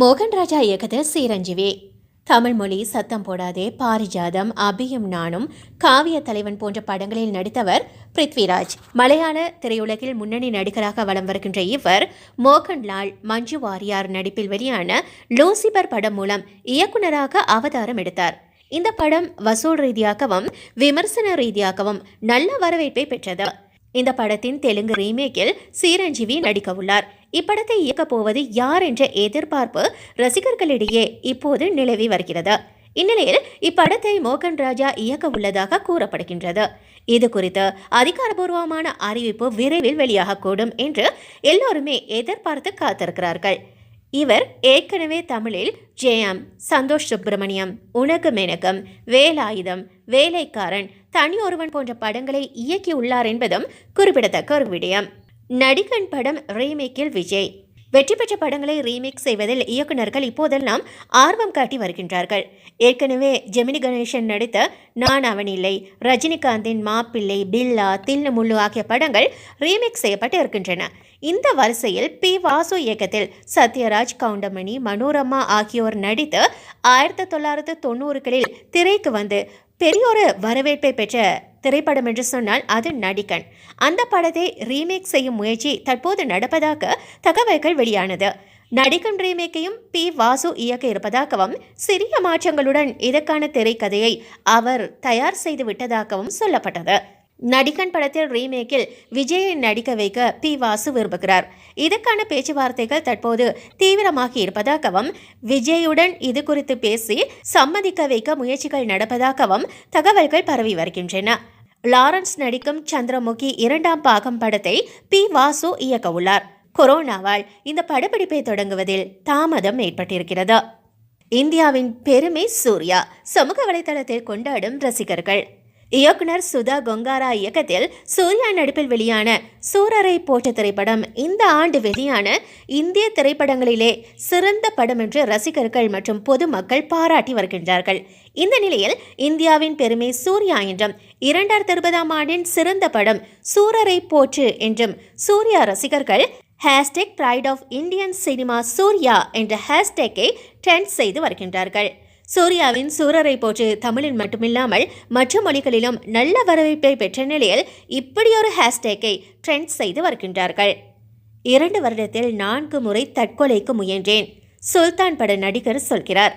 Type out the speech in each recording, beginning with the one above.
மோகன் ராஜா இயக்கத்தில் சீரஞ்சீவி. தமிழ் மொழி சத்தம் போடாதே பாரிஜாதம் அபியும் நானும் காவிய தலைவன் போன்ற படங்களில் நடித்தவர் பிருத்விராஜ். மலையாள திரையுலகில் முன்னணி நடிகராக வலம் வருகின்ற இவர் மோகன்லால் மஞ்சு வாரியார் நடிப்பில் வெளியான லூசிபர் படம் மூலம் இயக்குனராக அவதாரம் எடுத்தார். இந்த படம் வசூல் ரீதியாகவும் விமர்சன ரீதியாகவும் நல்ல வரவேற்பை பெற்றது. இந்த படத்தின் தெலுங்கு ரீமேக்கில் சீரஞ்சீவி நடிக்க உள்ளார் இப்படத்தை இயக்கப் போவது யார் என்ற எதிர்பார்ப்பு ரசிகர்களிடையே இப்போது நிலவி வருகிறது. இந்நிலையில் இப்படத்தை மோகன் ராஜா இயக்க உள்ளதாக கூறப்படுகின்றது. இது குறித்து அதிகாரபூர்வமான அறிவிப்பு விரைவில் வெளியாகக்கூடும் என்று எல்லோருமே எதிர்பார்த்து காத்திருக்கிறார்கள். இவர் ஏற்கனவே தமிழில் ஜெயம் சந்தோஷ் சுப்பிரமணியம் உனக்கு மெனகம் வேலாயுதம் வேலைக்காரன் தனி ஒருவன் போன்ற படங்களை இயக்கியுள்ளார் என்பதும் குறிப்பிடத்தக்க ஒரு விடயம். நடிகன் படம் ரீமேக்கில் விஜய். வெற்றி பெற்ற படங்களை ரீமேக் செய்வதில் இயக்குநர்கள் இப்போதெல்லாம் ஆர்வம் காட்டி வருகின்றார்கள். ஏற்கனவே ஜெமினி கணேசன் நடித்த நான் அவன் இல்லை ரஜினிகாந்தின் மாப்பிள்ளை பில்லா தில்லு முள்ளு ஆகிய படங்கள் ரீமேக் செய்யப்பட்டு இருக்கின்றன. இந்த வரிசையில் பி வாசு இயக்கத்தில் சத்யராஜ் கவுண்டமணி மனோரமா ஆகியோர் நடித்து ஆயிரத்தி தொள்ளாயிரத்து தொண்ணூறுகளில் திரைக்கு வந்து பெரியொரு வரவேற்பை பெற்ற திரைப்படம் என்று சொன்னால் அது நடிகன். அந்த படத்தை ரீமேக் செய்யும் முயற்சி தற்போது நடப்பதாக தகவல்கள் வெளியானது. நடிகன் ரீமேக்கையும் பி. வாசு இயக்க இருப்பதாகவும் சிறிய மாற்றங்களுடன் இதற்கான திரைக்கதையை அவர் தயார் செய்து விட்டதாகவும் சொல்லப்பட்டது. நடிகன் படத்தில் ரீமேக்கில் விஜயை நடிக்க வைக்க பி வாசு விரும்புகிறார். இதற்கான பேச்சுவார்த்தைகள் தற்போது தீவிரமாகி இருப்பதாகவும் விஜயுடன் இது குறித்து பேசி சம்மதிக்க வைக்க முயற்சிகள் நடப்பதாகவும் தகவல்கள் பரவி வருகின்றன. லாரன்ஸ் நடிக்கும் சந்திரமுகி இரண்டாம் பாகம் படத்தை பி வாசு இயக்க உள்ளார். கொரோனாவால் இந்த படப்பிடிப்பை தொடங்குவதில் தாமதம் ஏற்பட்டிருக்கிறது. இந்தியாவின் பெருமை சூர்யா சமூக வலைதளத்தில் கொண்டாடும் ரசிகர்கள். இயக்குனர் சுதா கொங்காரா இயக்கத்தில் சூர்யா நடிப்பில் வெளியான சூரரை போற்ற திரைப்படம் இந்த ஆண்டு வெளியான இந்திய திரைப்படங்களிலே சிறந்த படம் என்று ரசிகர்கள் மற்றும் பொதுமக்கள் பாராட்டி வருகின்றார்கள். இந்த நிலையில் இந்தியாவின் பெருமை சூர்யா என்றும் இரண்டாயிரத்தி இருபதாம் ஆண்டின் சிறந்த படம் சூரரை போற்று என்றும் சூர்யா ரசிகர்கள் hashtag pride of Indian cinema Suriya என்ற ஹேஷ்டேக்கை ட்ரெண்ட் செய்து வருகின்றார்கள். சூர்யாவின் சூரரை போற்று தமிழில் மட்டுமில்லாமல் மற்ற மொழிகளிலும் நல்ல வரவேற்பை பெற்ற நிலையில் இப்படியொரு ஹேஷ்டேக்கை ட்ரெண்ட் செய்து வருகின்றார்கள். இரண்டு வருடத்தில் நான்கு முறை தற்கொலைக்கு முயன்றேன் சுல்தான் பட நடிகர் சொல்கிறார்.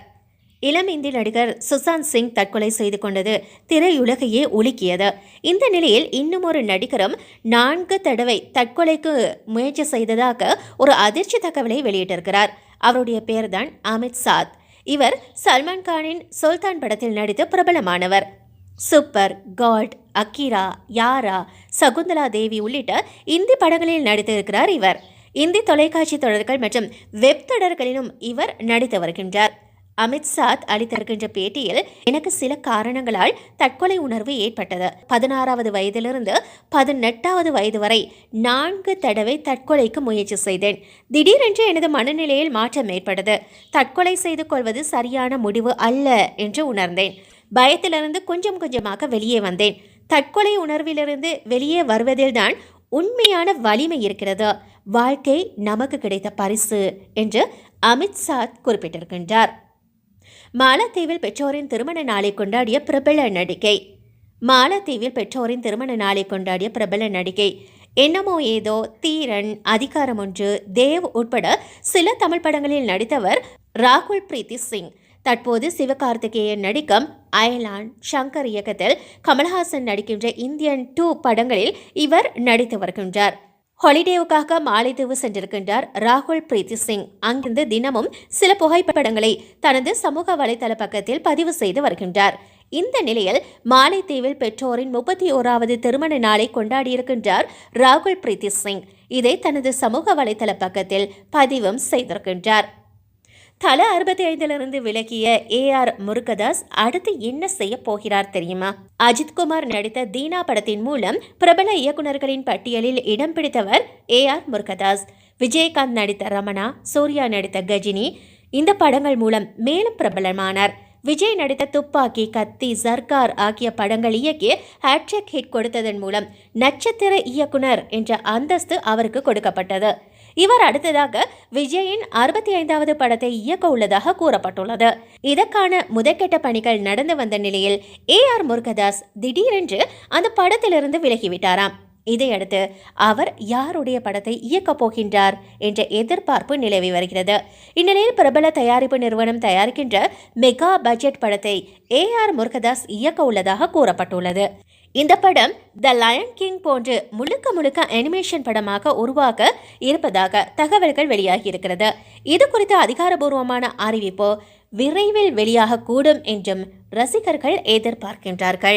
இளம் இந்தி நடிகர் சுசாந்த் சிங் தற்கொலை செய்து கொண்டது திரையுலகையே உலுக்கியது. இந்த நிலையில் இன்னும் ஒரு நடிகரும் நான்கு தடவை தற்கொலைக்கு முயற்சி செய்ததாக ஒரு அதிர்ச்சி தகவலை வெளியிட்டிருக்கிறார். அவருடைய பெயர்தான் அமித் சாத். இவர் சல்மான் கானின் சுல்தான் படத்தில் நடித்து பிரபலமானவர். சூப்பர் காட் அக்கீரா யாரா சகுந்தலா தேவி உள்ளிட்ட இந்தி படங்களில் நடித்திருக்கிறார் இவர். இந்தி தொலைக்காட்சி தொடர்கள் மற்றும் வெப் தொடர்களிலும் இவர் நடித்து வருகின்றார். அமித் சாத் அளித்திருக்கின்ற பேட்டியில் எனக்கு சில காரணங்களால் தற்கொலை உணர்வு ஏற்பட்டது. பதினாறாவது வயதிலிருந்து பதினெட்டாவது வயது வரை நான்கு தடவை தற்கொலைக்கு முயற்சி செய்தேன். திடீரென்று எனது மனநிலையில் மாற்றம் ஏற்பட்டது. தற்கொலை செய்து கொள்வது சரியான முடிவு அல்ல என்று உணர்ந்தேன். பயத்திலிருந்து கொஞ்சம் கொஞ்சமாக வெளியே வந்தேன். தற்கொலை உணர்விலிருந்து வெளியே வருவதில்தான் உண்மையான வலிமை இருக்கிறது. வாழ்க்கை நமக்கு கிடைத்த பரிசு என்று அமித் சாத் குறிப்பிட்டிருக்கின்றார். மாலத்தீவில் பெற்றோரின் திருமண நாளை கொண்டாடிய பிரபல நடிகை. மாலத்தீவில் பெற்றோரின் திருமண நாளை கொண்டாடிய பிரபல நடிகை. என்னமோ ஏதோ தீரன் அதிகாரம் ஒன்று தேவ் உட்பட சில தமிழ் படங்களில் நடித்தவர் ராகுல் பிரீத்தி சிங். தற்போது சிவகார்த்திகேயன் நடிக்கும் அயலான் ஷங்கர் இயக்கத்தில் கமல்ஹாசன் நடிக்கின்ற இந்தியன் டூ படங்களில் இவர் நடித்து வருகின்றார். ஹாலிடேவுக்காக மாலைதீவு சென்றிருக்கின்றார் ராகுல் பிரீத்தி சிங். அங்கிருந்து தினமும் சில புகைப்படங்களை தனது சமூக வலைதள பக்கத்தில் பதிவு செய்து வருகின்றார். இந்த நிலையில் மாலைத்தீவில் பெற்றோரின் முப்பத்தி ஓராவது திருமண நாளை கொண்டாடியிருக்கின்றார் ராகுல் பிரீத்தி சிங். இதை தனது சமூக வலைதள பக்கத்தில் பதிவும் செய்திருக்கின்றார். தல அறுபத்தி ஐந்திலிருந்து விலகிய ஏ ஆர் முருகதாஸ் அடுத்து என்ன செய்ய போகிறார் தெரியுமா? அஜித்குமார் நடித்த தீனா படத்தின் மூலம் பிரபல இயக்குநர்களின் பட்டியலில் இடம் பிடித்தவர் ஏ ஆர் முருகதாஸ். விஜயகாந்த் நடித்த ரமணா சூர்யா நடித்த கஜினி இந்த படங்கள் மூலம் மேலும் பிரபலமானார். விஜய் நடித்த துப்பாக்கி கத்தி சர்க்கார் ஆகிய படங்கள் இயக்கி ஹேட்ரிக் ஹிட் கொடுத்ததன் மூலம் நட்சத்திர இயக்குனர் என்ற அந்தஸ்து அவருக்கு கொடுக்கப்பட்டது. இவர் அடுத்ததாக விஜயின் அறுபத்தி ஐந்தாவது படத்தை இயக்க உள்ளதாக கூறப்பட்டுள்ளது. இதற்கான முதற்கட்ட பணிகள் நடந்து வந்த நிலையில் ஏ ஆர் முருகதாஸ் திடீரென்று அந்த படத்திலிருந்து விலகிவிட்டாராம். இதையடுத்து அவர் யாருடைய படத்தை இயக்கப் போகின்றார் என்ற எதிர்பார்ப்பு நிலவி வருகிறது. இந்நிலையில் பிரபல தயாரிப்பு நிறுவனம் தயாரிக்கின்ற மெகா பட்ஜெட் படத்தை ஏ ஆர் முருகதாஸ் இயக்க உள்ளதாக கூறப்பட்டுள்ளது. இந்த படம் த லயன் கிங் போன்று முழுக்க முழுக்க அனிமேஷன் படமாக உருவாக்க இருப்பதாக தகவல்கள் வெளியாகி இருக்கிறது இது குறித்த அதிகாரபூர்வமான அறிவிப்பு விரைவில் வெளியாகக்கூடும் என்றும் ரசிகர்கள் எதிர்பார்க்கின்றார்கள்.